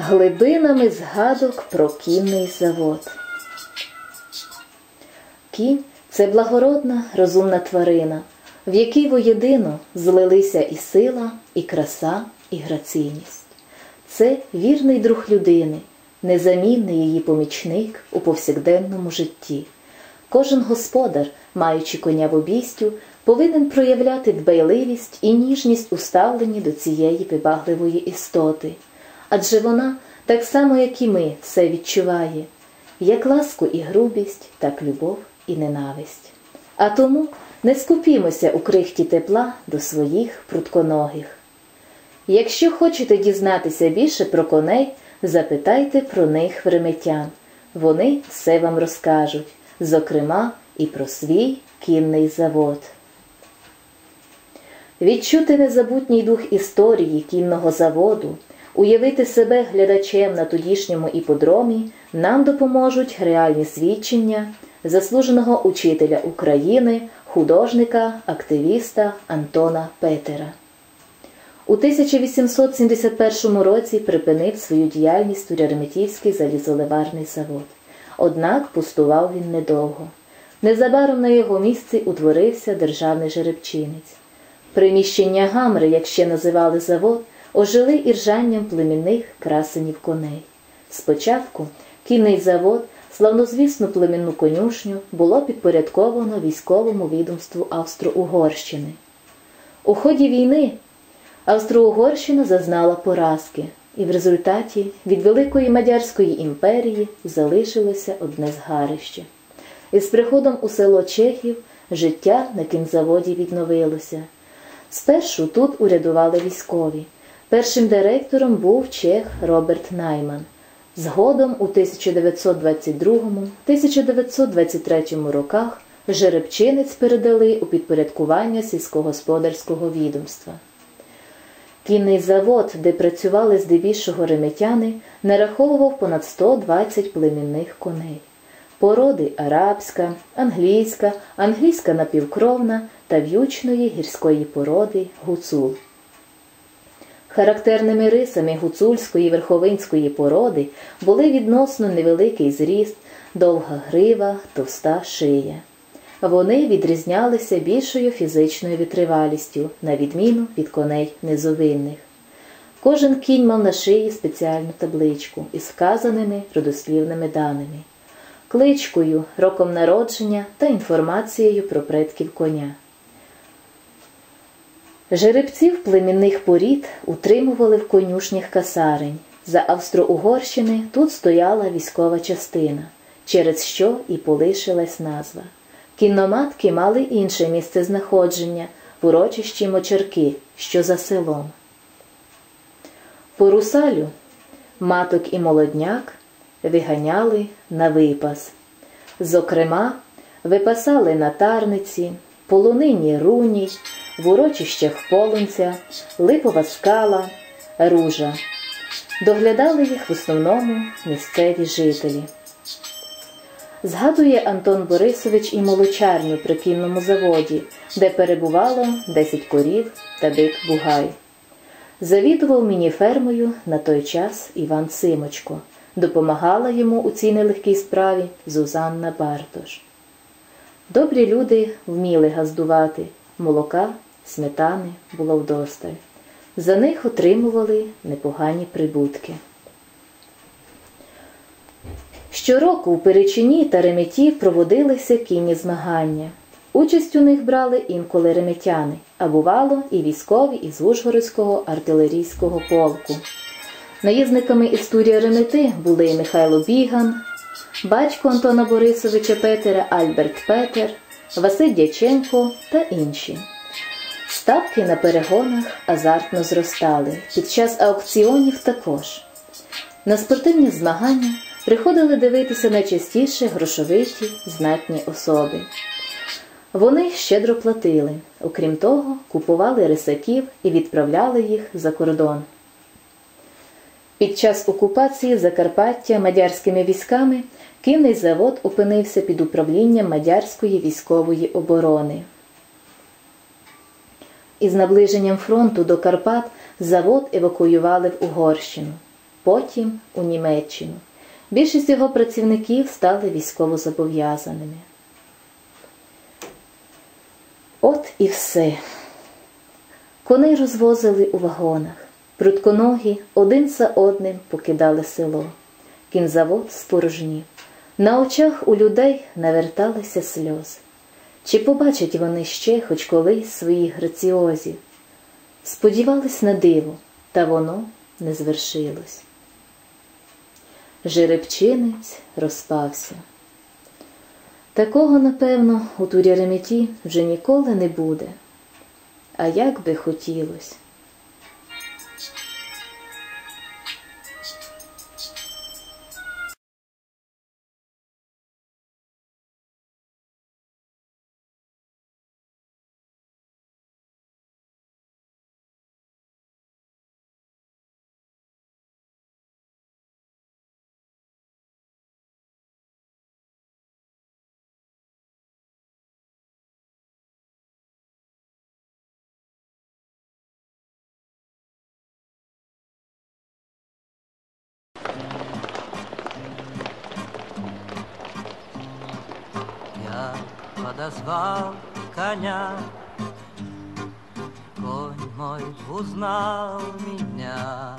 Глибинами згадок про кінний завод. Кінь це благородна, розумна тварина, в якій воєдино злилися і сила, і краса, і граційність. Це вірний друг людини, незамінний її помічник у повсякденному житті. Кожен господар, маючи коня в обійстю, повинен проявляти дбайливість і ніжність у ставленні до цієї вибагливої істоти адже вона, так само, як і ми, все відчуває, як ласку і грубість, так любов і ненависть. А тому не скупімося у крихті тепла до своїх прутконогих. Якщо хочете дізнатися більше про коней, запитайте про них времетян. Вони все вам розкажуть, зокрема і про свій кінний завод. Відчути незабутній дух історії кінного заводу. Уявити себе глядачем на тодішньому іподромі нам допоможуть реальні свідчення заслуженого учителя України, художника, активіста Антона Петера. У 1871 році припинив свою діяльність Туряреметівський залізоливарний завод. Однак пустував він недовго. Незабаром на його місці утворився державний жеребчинець. Приміщення Гамри, як ще називали завод, ожили іржанням племінних красенів коней. Спочатку кінний завод, славнозвісну племінну конюшню було підпорядковано військовому відомству Австро-Угорщини. У ході війни Австро-Угорщина зазнала поразки, і в результаті від Великої Мадярської імперії залишилося одне згарище. Із приходом у село Чехів життя на кінзаводі відновилося. Спершу тут урядували військові. Першим директором був чех Роберт Найман. Згодом у 1922-1923 роках жеребчинець передали у підпорядкування сільськогосподарського відомства. Кінний завод, де працювали здебільшого реметяни, нараховував понад 120 племінних коней. Породи арабська, англійська, англійська напівкровна та в'ючної гірської породи гуцул. Характерними рисами гуцульської верховинської породи були відносно невеликий зріст, довга грива, товста шия. Вони відрізнялися більшою фізичною витривалістю, на відміну від коней низовинних. Кожен кінь мав на шиї спеціальну табличку із вказаними родослівними даними, кличкою, роком народження та інформацією про предків коня. Жеребців племінних порід утримували в конюшнях касарень. За Австро-Угорщини тут стояла військова частина, через що і полишилась назва. Кінноматки мали інше місце знаходження в урочищі Мочерки, що за селом. По русалю маток і молодняк виганяли на випас. Зокрема, випасали на тарниці, полонині руній, в урочищах полонця, липова скала, ружа. Доглядали їх в основному місцеві жителі. Згадує Антон Борисович і молочарню при кінному заводі, де перебувало 10 корів та бик Бугай. Завідував мініфермою на той час Іван Симочко, допомагала йому у цій нелегкій справі Зузанна Бартош. Добрі люди вміли газдувати, молока сметани було вдосталь. За них отримували непогані прибутки. Щороку у Перечині та Реметі проводилися кінні змагання. Участь у них брали інколи реметяни, а бувало, і військові із Ужгородського артилерійського полку. Наїзниками історії Ремети були Михайло Біган, батько Антона Борисовича Петера Альберт Петер, Василь Дяченко та інші. Ставки на перегонах азартно зростали, під час аукціонів також. На спортивні змагання приходили дивитися найчастіше грошовиті знатні особи. Вони щедро платили, окрім того, купували рисаків і відправляли їх за кордон. Під час окупації Закарпаття мадярськими військами кінний завод опинився під управлінням мадярської військової оборони. Із наближенням фронту до Карпат завод евакуювали в Угорщину. потім у Німеччину. Більшість його працівників стали військовозобов'язаними. От і все. Коней розвозили у вагонах. Прутконогі один за одним покидали село. Кінзавод спорожнів. На очах у людей наверталися сльози. Чи побачать вони ще хоч колись своїх граціозів? Сподівались на диво, та воно не звершилось. Жеребчинець розпався. Такого, напевно, у Туряреметі вже ніколи не буде. А як би хотілося. Подозвал коня, Конь мой узнал меня,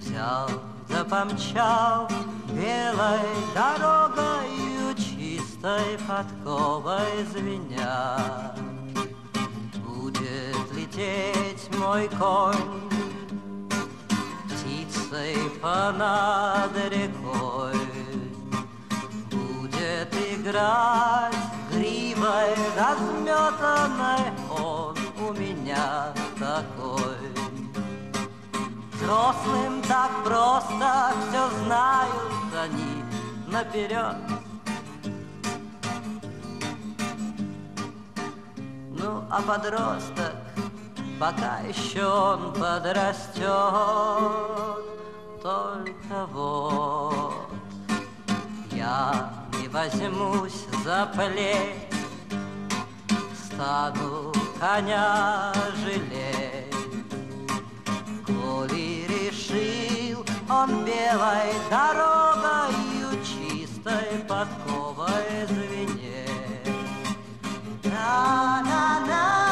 Взял да помчал белой дорогою Чистой подковой звеня. Будет лететь мой конь Птицей понад рекой, играть гривой разметанной Он у меня такой. Взрослым так просто все знают они наперед. Ну, а подросток, пока еще он подрастет, только вот я возьмусь за плеть, стану коня жалеть. Коли решил он белой дорогою чистой подковой звенеть. На-на